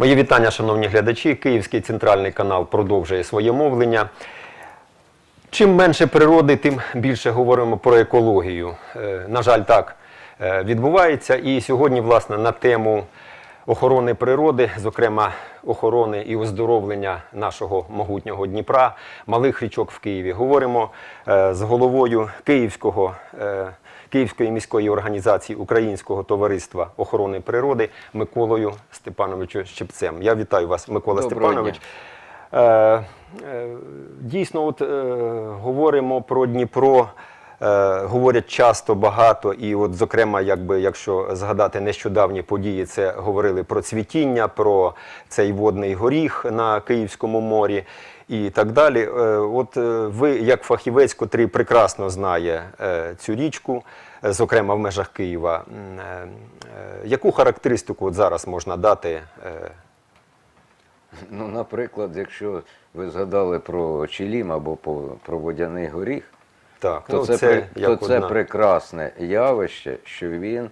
Мої вітання, шановні глядачі. Київський центральний канал продовжує своє мовлення. Чим менше природи, тим більше говоримо про екологію. Е, На жаль, так е, відбувається. І сьогодні, власне, на тему охорони природи, зокрема охорони і оздоровлення нашого могутнього Дніпра, малих річок в Києві, говоримо е, з головою Київського. Київської міської організації Українського товариства охорони природи Миколою Степановичем Щепцем. Я вітаю вас, Микола Доброго Степанович. Е, е, Дійсно, от е, говоримо про Дніпро. Е, Говорять часто багато, і от, зокрема, якби якщо згадати нещодавні події, це говорили про цвітіння, про цей водний горіх на Київському морі і так далі. Е, От е, ви, як фахівець, котрий прекрасно знає цю річку, зокрема в межах Києва, яку характеристику от зараз можна дати? Ну, наприклад, якщо ви згадали про Чилім або про водяний горіх, Так, то, ну, це, це, то це одна. прекрасне явище, що він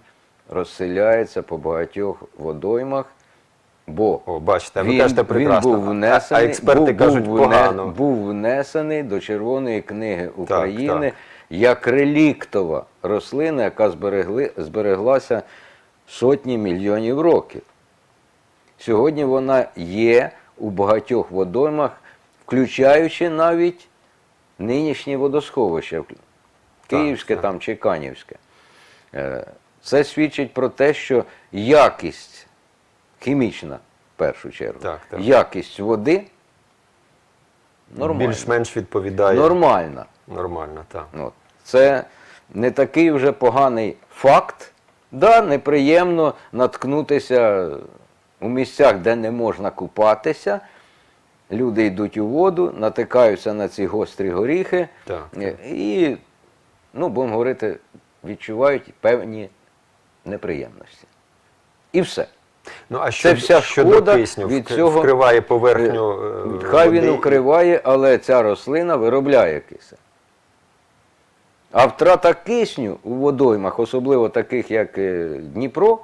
розселяється по багатьох водоймах, бо О, бачите, ви він, кажете він був внесений, а експерти був, кажуть був, погано. був внесений до Червоної книги України так. як реліктова рослина, яка зберегли, збереглася сотні мільйонів років. Сьогодні вона є у багатьох водоймах, включаючи навіть нинішні водосховища, Київське так. там чи Канівське. Е, Це свідчить про те, що якість хімічна, в першу чергу, Так, так. якість води нормальна. Більш-менш відповідає. Нормальна. Нормально, так. От. Це не такий вже поганий факт. Да, неприємно наткнутися у місцях, де не можна купатися. Люди йдуть у воду, натикаються на ці гострі горіхи Так, е, і, ну, будемо говорити, відчувають певні неприємності. І все. Ну, а Це вся щодо шкода кисню, від цього, вкриває поверхню е, Хай він укриває, але ця рослина виробляє кисень. А втрата кисню у водоймах, особливо таких, як е, Дніпро,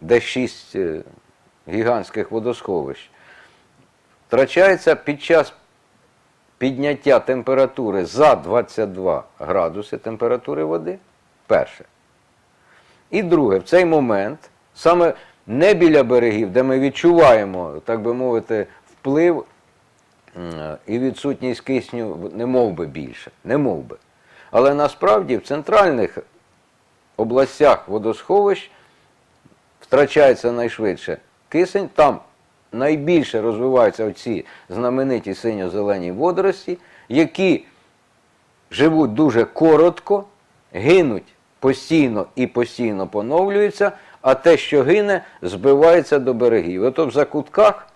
де шість е, гігантських водосховищ, втрачається під час підняття температури за 22 градуси температури води. Перше. І друге, в цей момент, саме не біля берегів, де ми відчуваємо, так би мовити, вплив і відсутність кисню не мов би більше, не мов би. Але насправді в центральних областях водосховищ втрачається найшвидше кисень, там найбільше розвиваються ці знамениті синьо-зелені водорості, які живуть дуже коротко, гинуть постійно і постійно поновлюються, а те, що гине, збивається до берегів. Ото в закутках,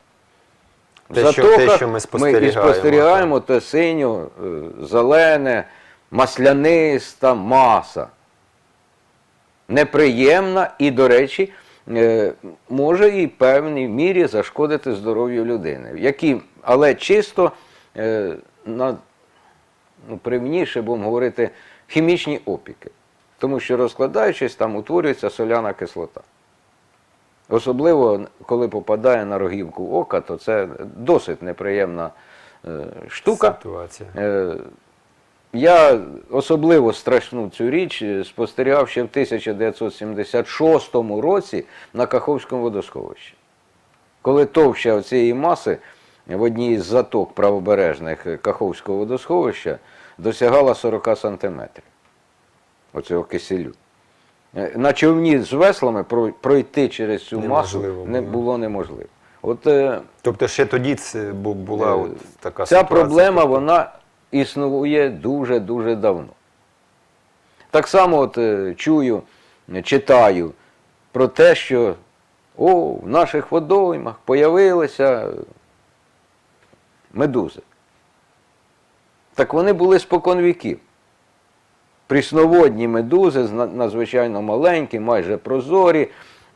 в Те, що- те, що ми ми і спостерігаємо, спостерігаємо те синьо, е, зелене, масляниста маса. Неприємна і, до речі, може і в певній мірі зашкодити здоров'ю людини. Які, але чисто е, на ну, привніше, будемо говорити, хімічні опіки. Тому що розкладаючись, там утворюється соляна кислота. Особливо, коли попадає на рогівку ока, то це досить неприємна е, штука. Ситуація. Я особливо страшну цю річ е, спостерігав ще в 1976 році на Каховському водосховищі. Коли товща цієї маси в одній із заток правобережних е, Каховського водосховища досягала 40 сантиметрів оцього киселю. Е, На човні з веслами пройти через цю масу не було. неможливо. От Тобто ще тоді це була от така Ця ситуація. проблема Тобто, вона існує дуже-дуже давно. Так само от, е, чую, читаю про те, що о, в наших водоймах появилися медузи. Так вони були спокон віків. Прісноводні медузи, надзвичайно маленькі, майже прозорі.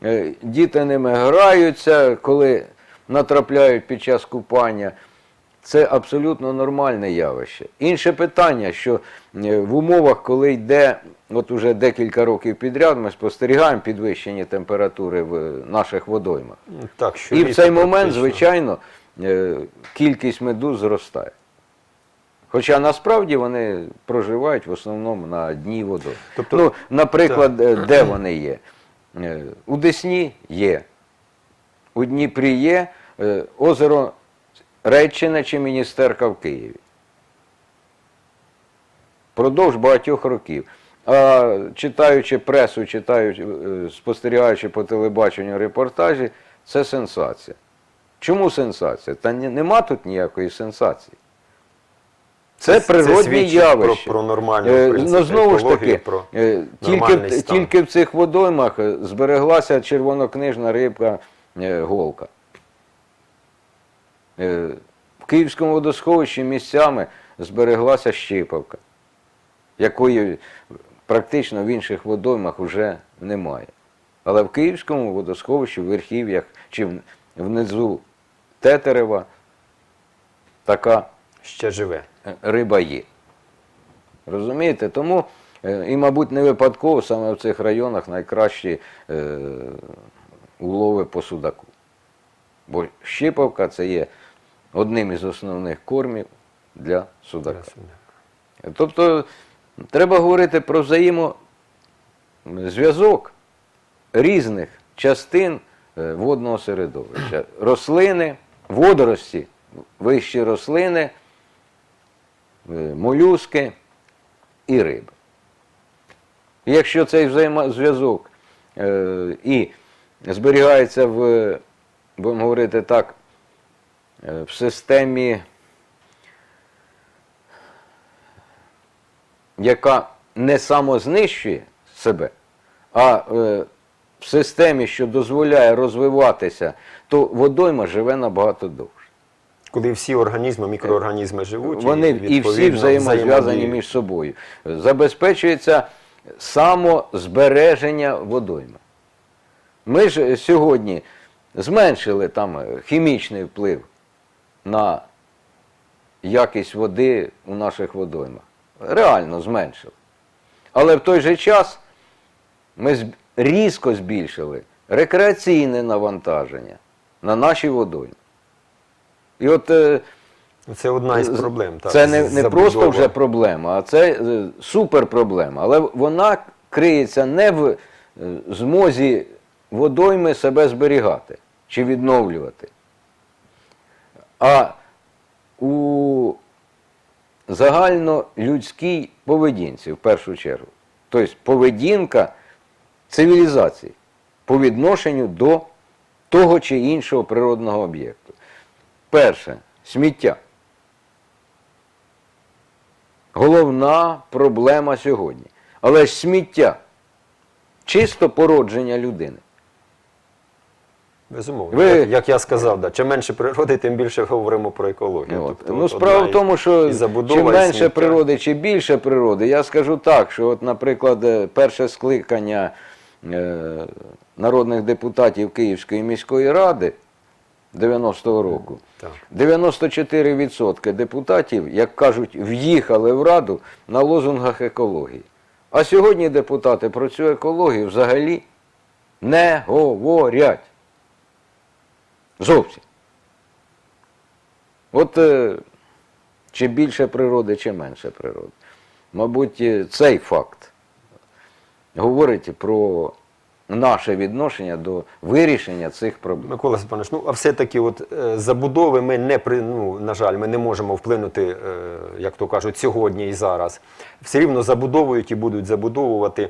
Е, Діти ними граються, коли натрапляють під час купання. Це абсолютно нормальне явище. Інше питання, що е, в умовах, коли йде, от уже декілька років підряд, ми спостерігаємо підвищення температури в наших водоймах. Так, що І в цей момент, практично. звичайно, е, кількість медуз зростає. Хоча насправді вони проживають в основному на дні води. Тобто- ну, наприклад, е, де вони є? У Десні є, у Дніпрі є, озеро Реччина чи Міністерка в Києві. Продовж багатьох років. А читаючи пресу, читаючи, е, спостерігаючи по телебаченню репортажі, це сенсація. Чому сенсація? Та нема тут ніякої сенсації. Це, Це- це природні свідчить явище. про- про нормальну, Е, в принципі, ну, знову ж таки, про е, тільки, стан. тільки в цих водоймах збереглася червонокнижна рибка голка. Е, В Київському водосховищі місцями збереглася щипавка, якої практично в інших водоймах вже немає. Але в Київському водосховищі, в верхів'ях чи внизу Тетерева така ще живе. риба є. Розумієте? Тому, е, і, мабуть, не випадково саме в цих районах найкращі е, улови по судаку. Бо щипавка це є одним із основних кормів для судака. Тобто треба говорити про взаємозв'язок різних частин е, водного середовища. Рослини, водорості, вищі рослини, е, молюски і риби. Якщо цей взаємозв'язок е, і зберігається в, будемо говорити так, в системі, яка не самознищує себе, а е, в системі, що дозволяє розвиватися, то водойма живе набагато довше. Коли всі організми, мікроорганізми живуть, Вони і, всі взаємозв'язані між собою. Забезпечується самозбереження водойми. Ми ж сьогодні зменшили там е, хімічний вплив на якість води у наших водоймах. Реально зменшили. Але в той же час ми різко збільшили рекреаційне навантаження на наші водойми. І от е, Це одна із проблем. Так, це не, не просто вже проблема, а це е, супер проблема. Але вона криється не в е, змозі водойми себе зберігати чи відновлювати, а у загальнолюдській поведінці в першу чергу. Тобто поведінка цивілізації по відношенню до того чи іншого природного об'єкту. Перше сміття. Головна проблема сьогодні. Але ж сміття чисто породження людини. Безумовно. Ви- Як, як я сказав, да, чим менше природи, тим більше говоримо про екологію. От. Тобто, ну, от справа одна в тому, що забудова, чим і менше сміття. природи, чи більше природи, я скажу так, що, от, наприклад, е, перше скликання е, народних депутатів Київської міської ради 90-го року. Так. 94% депутатів, як кажуть, в'їхали в раду на лозунгах екології. А сьогодні депутати про цю екологію взагалі не говорять. Зовсім. От е, чи більше природи, чи менше природи. Мабуть, е, цей факт говорить про наше відношення до вирішення цих проблем. Микола Степанович, ну а все-таки от е, забудови ми не при, ну, на жаль, ми не можемо вплинути, як то кажуть, сьогодні і зараз. Все рівно забудовують і будуть забудовувати.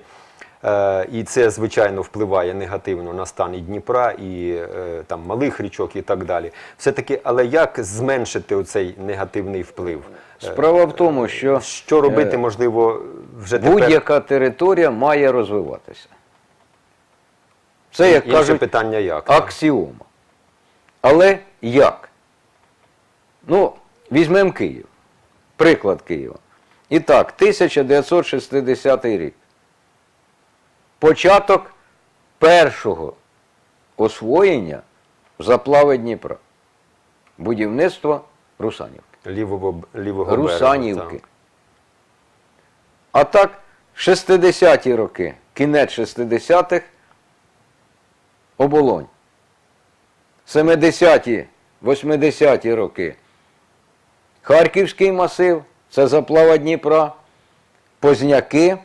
Е, і це, звичайно, впливає негативно на стан і Дніпра, і е, там малих річок і так далі. Все-таки, але як зменшити оцей негативний вплив? Е, Справа в тому, що Що робити, можливо, вже тепер? будь-яка територія має розвиватися. Це, як Інше кажуть, питання як? аксіома. Але як? Ну, візьмемо Київ. Приклад Києва. І так, 1960 рік. Початок першого освоєння заплави Дніпра. Будівництво Русанів. Лівого, лівого Русанівки. берега. так. А так, 60-ті роки, кінець 60-х, оболонь. 70-ті, 80-ті роки. Харківський масив, це заплава Дніпра, Позняки,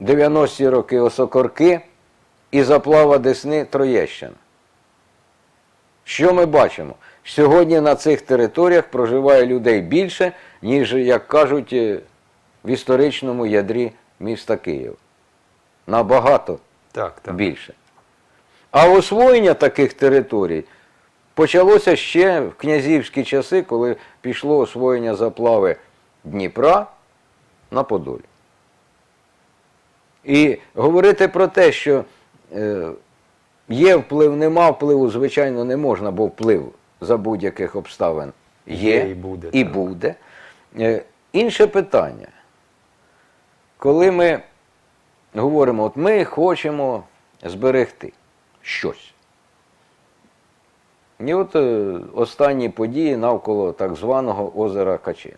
90-ті роки Осокорки і заплава Десни Троєщина. Що ми бачимо? Сьогодні на цих територіях проживає людей більше, ніж, як кажуть, е, в історичному ядрі міста Києва. Набагато Так, так. більше. А освоєння таких територій почалося ще в князівські часи, коли пішло освоєння заплави Дніпра на Подолі. І говорити про те, що е, є вплив, нема впливу, звичайно, не можна, бо вплив за будь-яких обставин є, Є і буде, І так. буде. Е, інше питання. Коли ми говоримо, от ми хочемо зберегти щось. І от е, останні події навколо так званого озера Качин.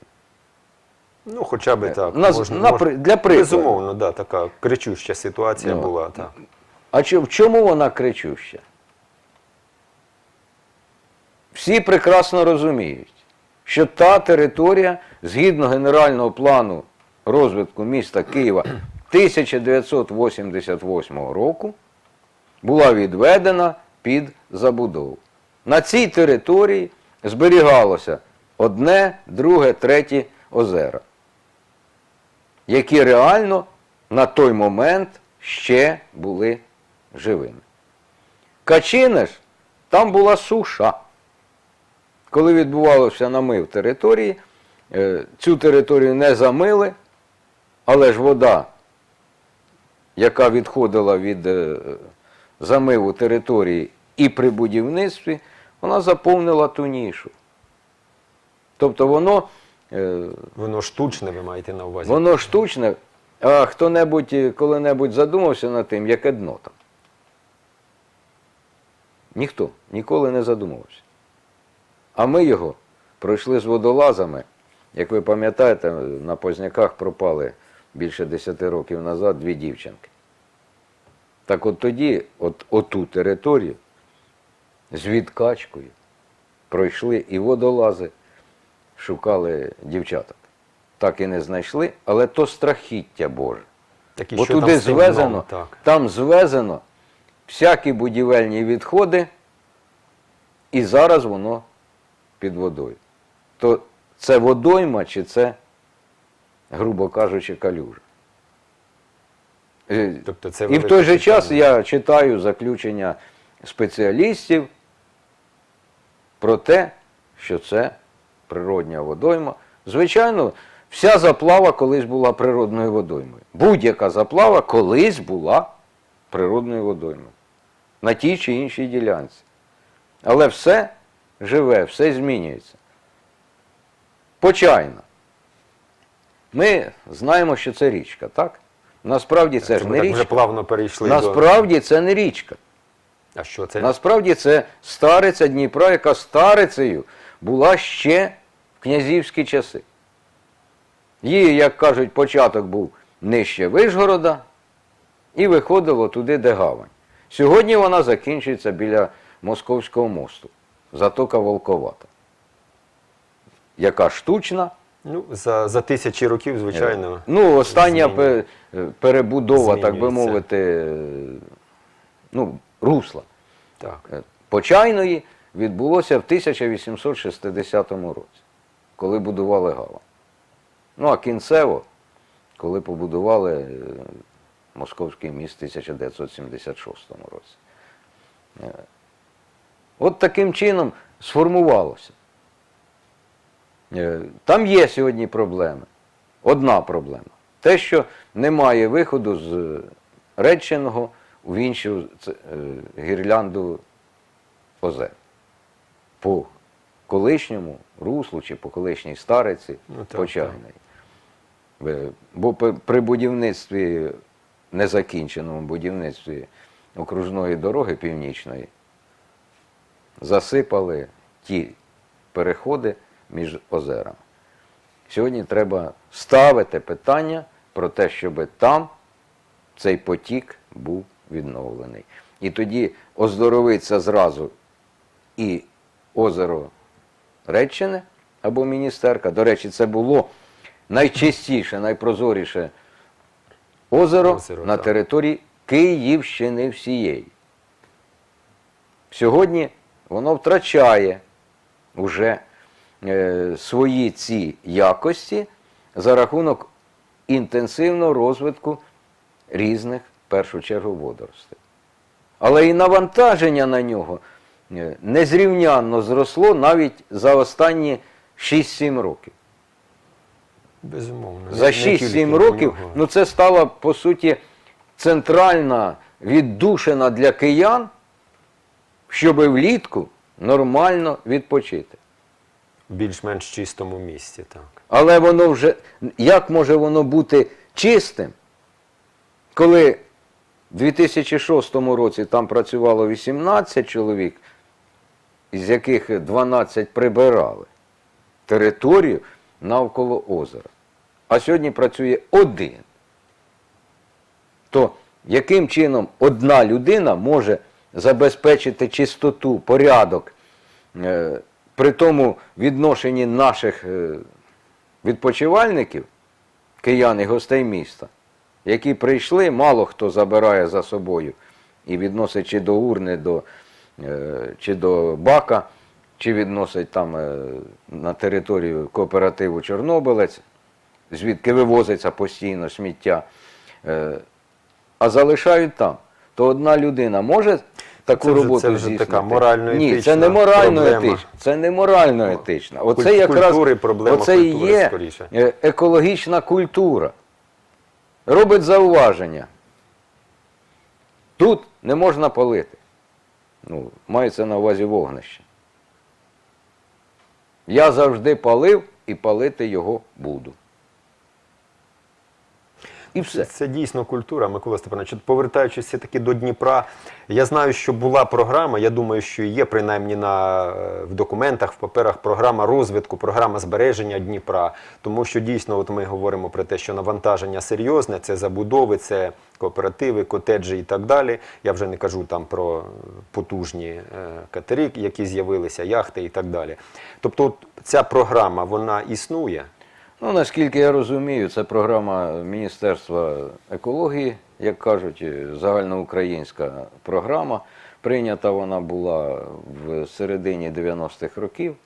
Ну, хоча б так. Наз- на при- для прикладу. Безумовно, да, така кричуща ситуація Ну, була. Так. А чи, в чому вона кричуща? Всі прекрасно розуміють, що та територія, згідно генерального плану розвитку міста Києва 1988 року, була відведена під забудову. На цій території зберігалося одне, друге, третє озера, які реально на той момент ще були живими. Качине ж, там була суша. Коли відбувався намив території, е, цю територію не замили, але ж вода, яка відходила від е, замиву території і при будівництві, вона заповнила ту нішу. Тобто воно, Воно штучне, ви маєте на увазі. воно штучне, а хто-небудь е, коли-небудь задумався над тим, яке дно там? Ніхто ніколи не задумувався. А ми його пройшли з водолазами. Як ви пам'ятаєте, на Позняках пропали більше 10 років назад дві дівчинки. Так от тоді, от оту територію з відкачкою пройшли і водолази, шукали дівчаток. Так і не знайшли, але то страхіття Боже. Такі, Бо що туди там звезено, дном, Так. там звезено всякі будівельні відходи, і зараз воно під водою. То це водойма чи це, грубо кажучи, калюжа. Е, Тобто це І в той же час я читаю заключення спеціалістів про те, що це природня водойма. Звичайно, вся заплава колись була природною водоймою. Будь-яка заплава колись була природною водоймою на тій чи іншій ділянці. Але все живе, все змінюється. Почайна. Ми знаємо, що це річка, так? Насправді це ж не так річка. плавно перейшли до. Насправді це не річка. А що це? Насправді це стариця Дніпра, яка старицею була ще князівські часи. Її, як кажуть, початок був нижче Вишгорода і виходило туди, де гавань. Сьогодні вона закінчується біля Московського мосту, затока Волковата, яка штучна. Ну, за, за тисячі років, звичайно. Ну, остання Змінює- перебудова, так би мовити, е, ну, русла. Так. Е, Почайної відбулося в 1860 році, коли будували гавань. Ну, а кінцево, коли побудували е, Московський міст в 1976 році. Е, От таким чином сформувалося. Е, Там є сьогодні проблеми. Одна проблема. Те, що немає виходу з Реченого в іншу гірлянду озер. По колишньому руслу чи по колишній стариці Ну, так, Е, Бо при будівництві, незакінченому будівництві окружної дороги північної, засипали ті переходи між озерами. Сьогодні треба ставити питання про те, щоб там цей потік був відновлений. І тоді оздоровиться зразу і озеро Реччини або Міністерка. До речі, це було найчистіше, найпрозоріше озеро, Озеро, на так. території Київщини всієї. Сьогодні воно втрачає вже е, свої ці якості за рахунок інтенсивного розвитку різних, в першу чергу, водоростей. Але і навантаження на нього незрівнянно зросло навіть за останні 6-7 років. Безумовно. За 6-7 років ну це стала по суті центральна віддушина для киян, щоб влітку нормально відпочити. більш-менш чистому місці, так. Але воно вже як може воно бути чистим, коли в 2006 році там працювало 18 чоловік, із яких 12 прибирали територію навколо озера. А сьогодні працює один. То яким чином одна людина може забезпечити чистоту, порядок е, при тому відношенні наших е, відпочивальників, киян і гостей міста, які прийшли, мало хто забирає за собою і відносить чи до урни, до, чи до бака, чи відносить там е, на територію кооперативу Чорнобилець, звідки вивозиться постійно сміття, е, а залишають там. То одна людина може таку Це вже- роботу це вже така морально-етична Ні, це не морально етична. Це не морально етична. Оце Куль- якраз культури, проблема оце культури, є скоріше. е, екологічна культура. Робить зауваження. Тут не можна палити. Ну, мається на увазі вогнище. Я завжди палив і палити його буду. І все. Це дійсно культура, Микола Степанович. Повертаючись все-таки до Дніпра, я знаю, що була програма, я думаю, що є принаймні на, е, в документах, в паперах програма розвитку, програма збереження Дніпра. Тому що дійсно от ми говоримо про те, що навантаження серйозне, це забудови, це кооперативи, котеджі і так далі. Я вже не кажу там про потужні е, катери, які з'явилися, яхти і так далі. Тобто ця програма, вона існує. Ну, наскільки я розумію, це програма Міністерства екології, як кажуть, е, загальноукраїнська програма. Прийнята вона була в середині 90-х років.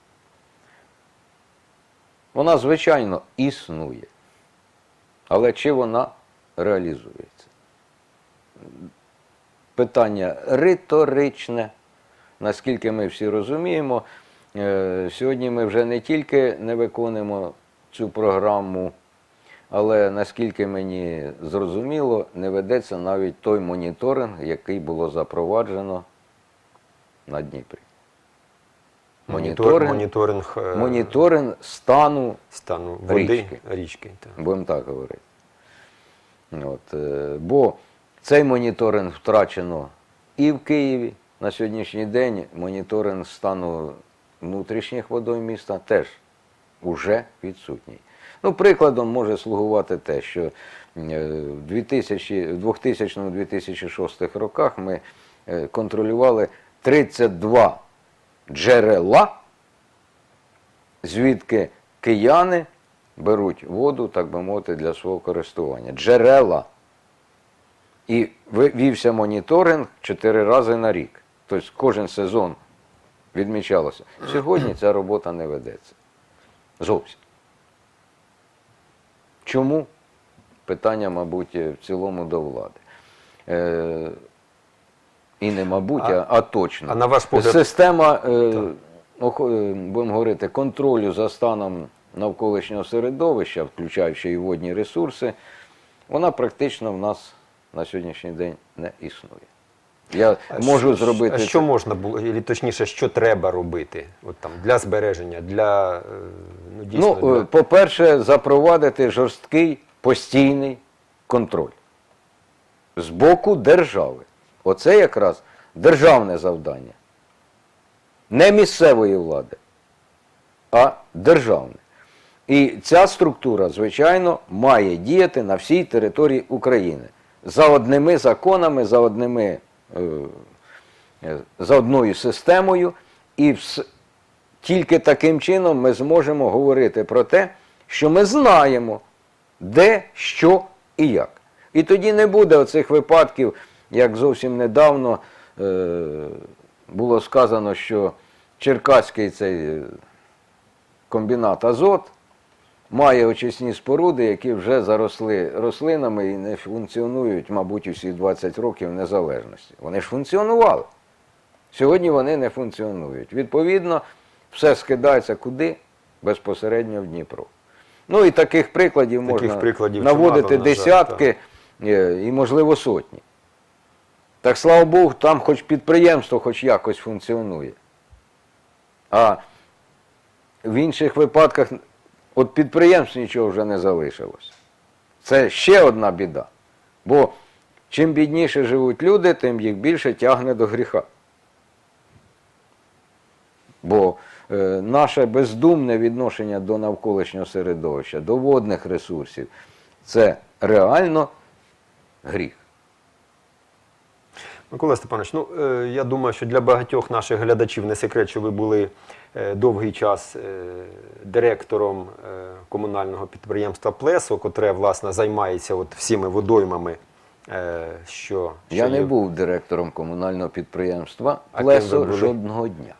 Вона, звичайно, існує. Але чи вона реалізується? Питання риторичне. Наскільки ми всі розуміємо, е, сьогодні ми вже не тільки не виконуємо цю програму, але наскільки мені зрозуміло, не ведеться навіть той моніторинг, який було запроваджено на Дніпрі. Моніторинг, моніторинг, е, моніторинг стану стану води Річки. річки так. Будемо так говорити. От, е, бо цей моніторинг втрачено і в Києві. На сьогоднішній день моніторинг стану внутрішніх водойм міста теж уже відсутній. Ну, прикладом може слугувати те, що е, в 2000 в 2000-2006 роках ми е, контролювали 32 джерела звідки кияни беруть воду, так би мовити, для свого користування. Джерела. І вівся моніторинг 4 рази на рік. Тобто кожен сезон відмічалося. Сьогодні ця робота не ведеться. Зовсім. Чому? Питання, мабуть, в цілому до влади. Е, і не мабуть, а, А- а точно. а на ваш погляд- Система, е, е, будемо говорити, контролю за станом навколишнього середовища, включаючи і водні ресурси, вона практично в нас на сьогоднішній день не існує. Я А можу що- зробити А це. що можна було, і точніше, що треба робити? От там для збереження, для е, ну дійсно Ну, е, для... по-перше, запровадити жорсткий постійний контроль з боку держави. Оце якраз державне завдання. Не місцевої влади, а державне. І ця структура, звичайно, має діяти на всій території України за одними законами, за одними, е, е, за одною системою, і тільки таким чином ми зможемо говорити про те, що ми знаємо, де, що і як. І тоді не буде оцих випадків, як зовсім недавно е, було сказано, що Черкаський цей е, комбінат Азот має очисні споруди, які вже заросли рослинами і не функціонують, мабуть, усі 20 років незалежності. Вони ж функціонували. Сьогодні вони не функціонують. Відповідно, все скидається куди? Безпосередньо в Дніпро. Ну і таких прикладів Таких можна прикладів наводити чимало, десятки е, і, можливо, сотні. Так слава Богу, там хоч підприємство хоч якось функціонує. А в інших випадках от підприємств нічого вже не залишилось. Це ще одна біда. Бо чим бідніше живуть люди, тим їх більше тягне до гріха. Бо е, наше бездумне відношення до навколишнього середовища, до водних ресурсів це реально гріх. Микола Степанович, ну е, я думаю, що для багатьох наших глядачів не секрет, що ви були е, довгий час е, директором комунального підприємства Плесо, котре власне займається от всіми водоймами. Що, Я що не є- був директором комунального підприємства Плесо жодного дня.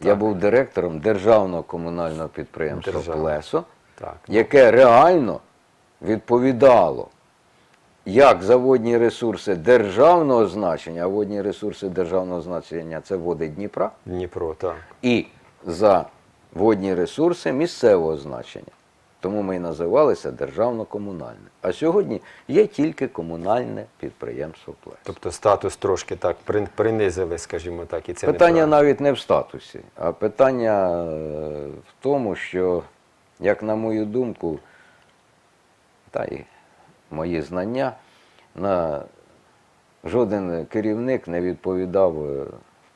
Я був директором державного комунального підприємства Державного. Плесо, Так. яке реально відповідало як за водні ресурси державного значення, а водні ресурси державного значення це води Дніпра, Дніпро, так. і за водні ресурси місцевого значення. Тому ми і називалися державно-комунальне. А сьогодні є тільки комунальне підприємство Плесо. Тобто статус трошки так прин- принизили, скажімо так, і це Питання неправильно. навіть не в статусі, а питання е, в тому, що, як на мою думку, та й мої знання, на жоден керівник не відповідав е,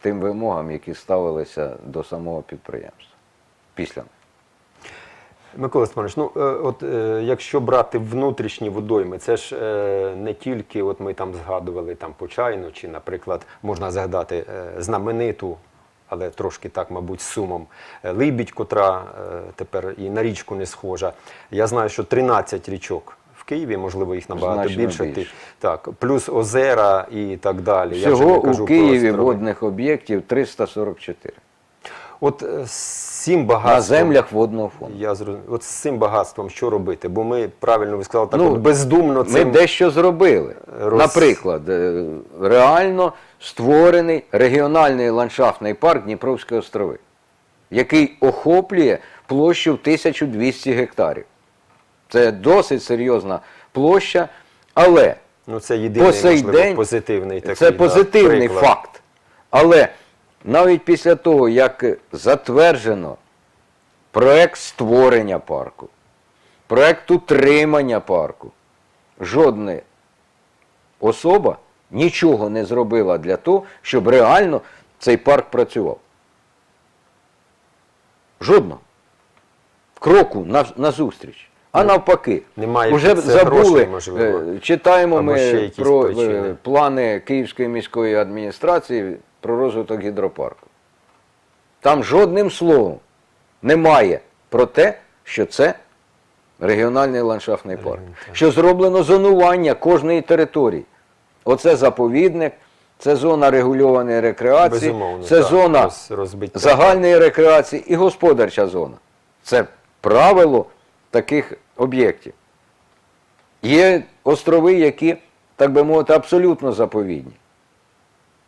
тим вимогам, які ставилися до самого підприємства. Після. Микола Степанович, ну е, от е, якщо брати внутрішні водойми, це ж е, не тільки, от ми там згадували там Почайну, чи, наприклад, можна згадати е, знамениту, але трошки так, мабуть, сумом е, Либідь, котра е, тепер і на річку не схожа. Я знаю, що 13 річок. Києві, можливо, їх набагато Значно більше. Більше. Так, плюс озера і так далі. Я вже Всього не кажу у Києві водних об'єктів 344 От е, з цим багатством. на землях водного фонду. Я зрозумів. От з цим багатством що робити? Бо ми правильно ви сказали, так Ну, от бездумно Ми дещо зробили. роз- Наприклад, е, реально створений регіональний ландшафтний парк Дніпровські острови, який охоплює площу 1200 гектарів. Це досить серйозна площа, але ну це єдиний по сей можливо, день позитивний такий це позитивний факт. Але навіть після того, як затверджено проект створення парку, проект утримання парку, жодна особа нічого не зробила для того, щоб реально цей парк працював. Жодного. Кроку на, назустріч. А навпаки, Немає вже це забули, грошей, можливо. е, читаємо Або ще ми якісь про причини. е, плани Київської міської адміністрації про розвиток гідропарку. Там жодним словом немає про те, що це регіональний ландшафтний парк, що зроблено зонування кожної території. Оце заповідник, це зона регульованої рекреації, Безумовно, це так, зона роз- розбиття. загальної рекреації і господарча зона. Це правило таких об'єктів. Є острови, які, так би мовити, абсолютно заповідні.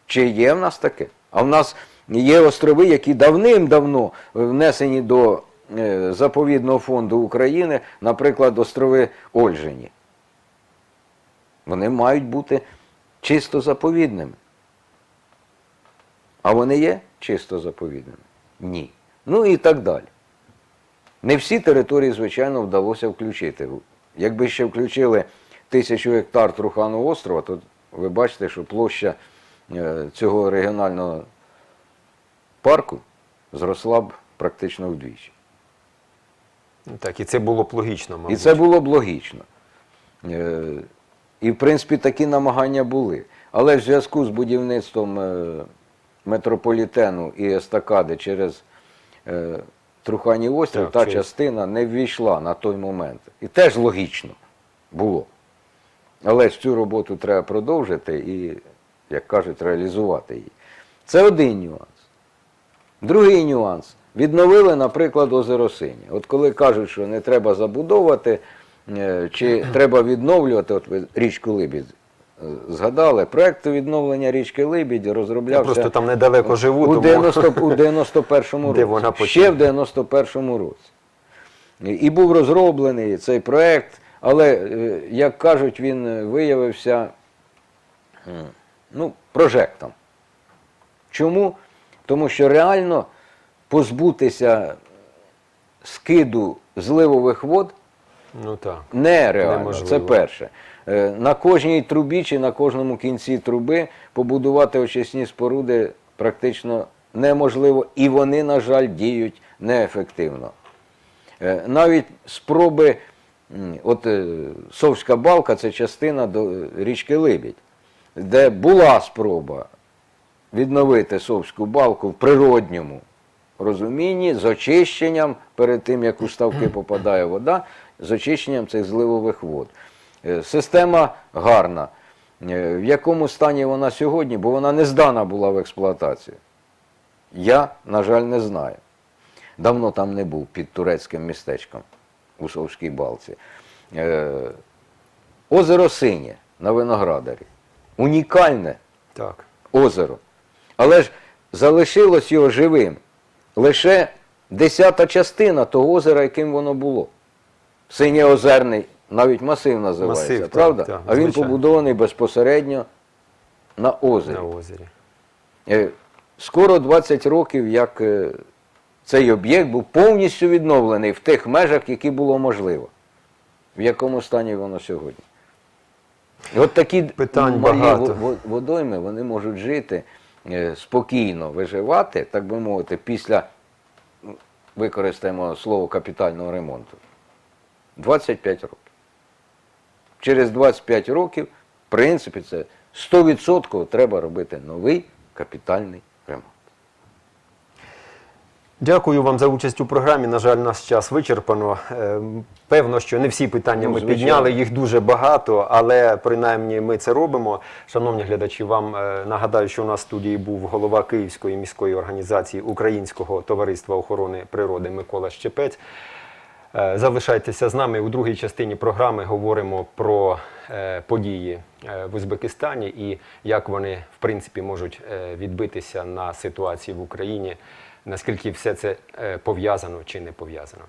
Чи є в нас таке? А в нас є острови, які давним-давно внесені до е, заповідного фонду України, наприклад, острови Ольжині. Вони мають бути чисто заповідними. А вони є чисто заповідними? Ні. Ну і так далі. Не всі території, звичайно, вдалося включити. Якби ще включили тисячу гектар Труханого острова, то ви бачите, що площа е, цього регіонального парку зросла б практично вдвічі. Так, і це було б логічно, мабуть. І це було б логічно. Е, І, в принципі, такі намагання були. Але в зв'язку з будівництвом е, метрополітену і естакади через Труханів острів, Так, та через- частина не ввійшла на той момент. І теж логічно було. Але ж цю роботу треба продовжити і, як кажуть, реалізувати її. Це один нюанс. Другий нюанс. Відновили, наприклад, озеро Синє. От коли кажуть, що не треба забудовувати, е, чи треба відновлювати, от річку Либідь згадали, проект відновлення річки Либідь Я розроблявся просто там недалеко живу, у, тому у 91-му році. Ще в 91-му році. І був розроблений цей проект, але, е, як кажуть, він е, виявився ну, прожектом. Чому? Тому що реально позбутися скиду зливових вод ну так. нереально. Неможливо. Це перше. Е, На кожній трубі чи на кожному кінці труби побудувати очисні споруди практично неможливо, і вони, на жаль, діють неефективно. Е, Навіть спроби, от е, Совська балка це частина до річки Либідь, де була спроба відновити Совську балку в природньому розумінні з очищенням перед тим, як у ставки попадає вода, з очищенням цих зливових вод. Е, Система гарна. Е, В якому стані вона сьогодні, бо вона не здана була в експлуатацію. Я, на жаль, не знаю. Давно там не був під турецьким містечком у Совській балці. Е, Озеро Синє на Виноградарі. Унікальне так. озеро. Але ж залишилось його живим лише десята частина того озера, яким воно було. Синьоозерний, навіть масив називається, Масив, так, правда? так, а він звичайно. побудований безпосередньо на озері. На озері. Е, Скоро 20 років, як е, цей об'єкт був повністю відновлений в тих межах, які було можливо. В якому стані воно сьогодні? І от такі Питань малі багато. во- во- водойми вони можуть жити е, спокійно, виживати, так би мовити, після, ну, використаємо слово капітального ремонту. 25 років. Через 25 років, в принципі, це 100% треба робити новий капітальний ремонт. Дякую вам за участь у програмі. На жаль, наш час вичерпано. Е, Певно, що не всі питання Ну, ми звичайно. підняли, їх дуже багато, але принаймні ми це робимо. Шановні глядачі, вам е, нагадаю, що у нас в студії був голова Київської міської організації Українського товариства охорони природи Микола Щепець. Е, Залишайтеся з нами у другій частині програми. Говоримо про е, події е, в Узбекистані і як вони в принципі можуть відбитися на ситуації в Україні, наскільки все це пов'язано чи не пов'язано.